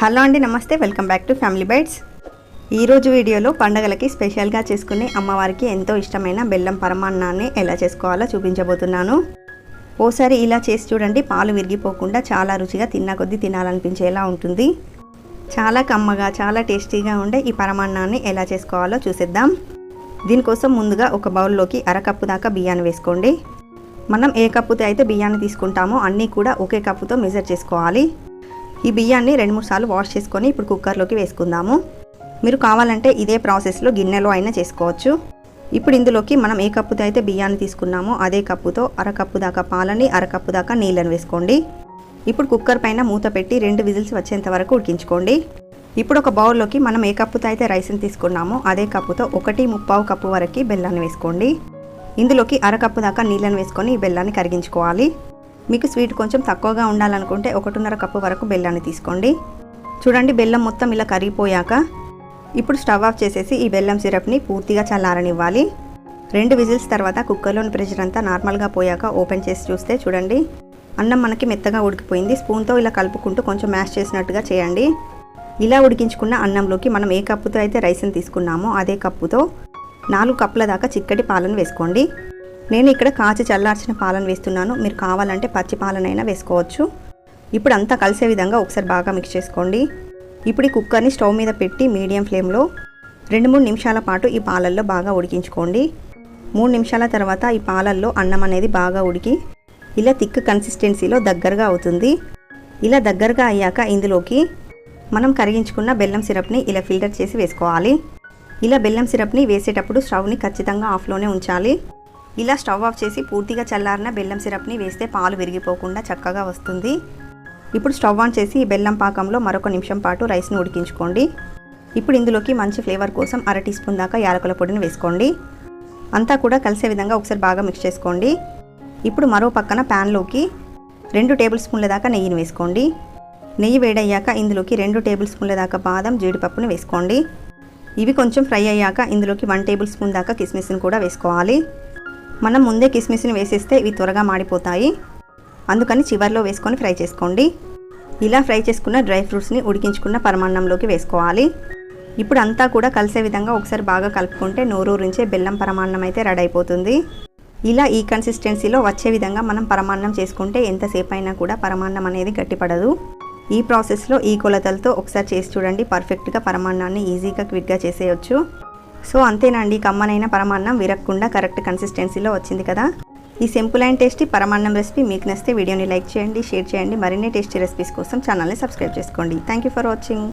Hello అండి నమస్తే. Welcome back to family bites. ఈరోజు వీడియోలో పండగలకి స్పెషల్గా చేసుకునే అమ్మవారికి ఎంతో ఇష్టమైన బెల్లం పరమాన్నాన్ని ఎలా చేసుకోవాలో చూపించబోతున్నాను. ఓసారి ఇలా చేసి చూడండి పాలు విరిగిపోకుండా చాలా రుచిగా తిన్న కొద్దీ తినాలనిపించేలా ఉంటుంది. చాలా కమ్మగా చాలా టేస్టీగా ఉండే ఈ పరమాన్నాన్ని ఎలా చేసుకోవాలో చూసేద్దాం. దీనికోసం ముందుగా ఒక బౌల్లోకి అరకప్పు దాకా బియ్యాన్ని వేసుకోండి. మనం ఏ కప్పుతో అయితే బియ్యాన్ని తీసుకుంటామో అన్నీ కూడా ఒకే కప్పుతో మెజర్ చేసుకోవాలి. ఈ బియ్యాన్ని రెండు మూడు సార్లు వాష్ చేసుకొని ఇప్పుడు కుక్కర్లోకి వేసుకుందాము. మీరు కావాలంటే ఇదే ప్రాసెస్లో గిన్నెలో అయినా చేసుకోవచ్చు. ఇప్పుడు ఇందులోకి మనం ఏ కప్పుతో అయితే బియ్యాన్ని తీసుకున్నామో అదే కప్పుతో అరకప్పు దాకా పాలని అరకప్పు దాకా నీళ్ళని వేసుకోండి. ఇప్పుడు కుక్కర్ పైన మూత పెట్టి రెండు విజిల్స్ వచ్చేంత వరకు ఉడికించుకోండి. ఇప్పుడు ఒక బౌల్లోకి మనం ఏ కప్పుతో అయితే రైస్ని తీసుకున్నామో అదే కప్పుతో ఒకటి ముప్పావు కప్పు వరకు బెల్లాన్ని వేసుకోండి. ఇందులోకి అరకప్పు దాకా నీళ్ళని వేసుకొని ఈ బెల్లాన్ని కరిగించుకోవాలి. మీకు స్వీట్ కొంచెం తక్కువగా ఉండాలనుకుంటే ఒకటిన్నర కప్పు వరకు బెల్లాన్ని తీసుకోండి. చూడండి బెల్లం మొత్తం ఇలా కరిగిపోయాక ఇప్పుడు స్టవ్ ఆఫ్ చేసేసి ఈ బెల్లం సిరప్ని పూర్తిగా చల్లారనివ్వాలి. రెండు విజిల్స్ తర్వాత కుక్కర్లోని ప్రెషర్ అంతా నార్మల్గా పోయాక ఓపెన్ చేసి చూస్తే చూడండి అన్నం మనకి మెత్తగా ఉడికిపోయింది. స్పూన్తో ఇలా కలుపుకుంటూ కొంచెం మ్యాష్ చేసినట్టుగా చేయండి. ఇలా ఉడికించుకున్న అన్నంలోకి మనం ఏ కప్పుతో అయితే రైస్ని తీసుకున్నామో అదే కప్పుతో నాలుగు కప్పుల దాకా చిక్కటి పాలను వేసుకోండి. నేను ఇక్కడ కాచి చల్లార్చిన పాలను వేస్తున్నాను. మీరు కావాలంటే పచ్చి పాలనైనా వేసుకోవచ్చు. ఇప్పుడు అంతా కలిసే విధంగా ఒకసారి బాగా మిక్స్ చేసుకోండి. ఇప్పుడు ఈ కుక్కర్ని స్టవ్ మీద పెట్టి మీడియం ఫ్లేమ్లో రెండు మూడు నిమిషాల పాటు ఈ పాలల్లో బాగా ఉడికించుకోండి. మూడు నిమిషాల తర్వాత ఈ పాలల్లో అన్నం అనేది బాగా ఉడికి ఇలా థిక్ కన్సిస్టెన్సీలో దగ్గరగా అవుతుంది. ఇలా దగ్గరగా అయ్యాక ఇందులోకి మనం కరిగించుకున్న బెల్లం సిరప్ని ఇలా ఫిల్టర్ చేసి వేసుకోవాలి. ఇలా బెల్లం సిరప్ని వేసేటప్పుడు స్టవ్ని ఖచ్చితంగా ఆఫ్లోనే ఉంచాలి. ఇలా స్టవ్ ఆఫ్ చేసి పూర్తిగా చల్లారిన బెల్లం సిరప్ని వేస్తే పాలు విరిగిపోకుండా చక్కగా వస్తుంది. ఇప్పుడు స్టవ్ ఆన్ చేసి బెల్లం పాకంలో మరొక నిమిషం పాటు రైస్ను ఉడికించుకోండి. ఇప్పుడు ఇందులోకి మంచి ఫ్లేవర్ కోసం అర టీ స్పూన్ దాకా యాలకుల పొడిని వేసుకోండి. అంతా కూడా కలిసే విధంగా ఒకసారి బాగా మిక్స్ చేసుకోండి. ఇప్పుడు మరో పక్కన ప్యాన్లోకి రెండు టేబుల్ స్పూన్ల దాకా నెయ్యిని వేసుకోండి. నెయ్యి వేడయ్యాక ఇందులోకి రెండు టేబుల్ స్పూన్ల దాకా బాదం జీడిపప్పుని వేసుకోండి. ఇవి కొంచెం ఫ్రై అయ్యాక ఇందులోకి వన్ టేబుల్ స్పూన్ దాకా కిస్మిస్ని కూడా వేసుకోవాలి. మనం ముందే కిస్మిస్ని వేసేస్తే ఇవి త్వరగా మాడిపోతాయి. అందుకని చివర్లో వేసుకొని ఫ్రై చేసుకోండి. ఇలా ఫ్రై చేసుకున్న డ్రై ఫ్రూట్స్ని ఉడికించుకున్న పరమాన్నంలోకి వేసుకోవాలి. ఇప్పుడు అంతా కూడా కలిసే విధంగా ఒకసారి బాగా కలుపుకుంటే నోరూరించే బెల్లం పరమాన్నం అయితే రెడీ అయిపోతుంది. ఇలా ఈ కన్సిస్టెన్సీలో వచ్చే విధంగా మనం పరమాన్నం చేసుకుంటే ఎంతసేపు అయినా కూడా పరమాన్నం అనేది గట్టిపడదు. ఈ ప్రాసెస్లో ఈ కొలతలతో ఒకసారి చేసి చూడండి. పర్ఫెక్ట్గా పరమాన్నాన్ని ఈజీగా క్విక్గా చేసేయచ్చు. సో అంతేనండి కమ్మనైన పరమాన్నం విరక్కుండా కరెక్ట్ కన్సిస్టెన్సీలో వచ్చింది కదా. ఈ సింపుల్ అండ్ టేస్టీ పరమాన్నం రెసిపీ మీకు నచ్చితే వీడియోని లైక్ చేయండి షేర్ చేయండి. మరిన్ని టేస్టీ రెసిపీస్ కోసం ఛానల్ని సబ్స్క్రైబ్ చేసుకోండి. Thank you for watching.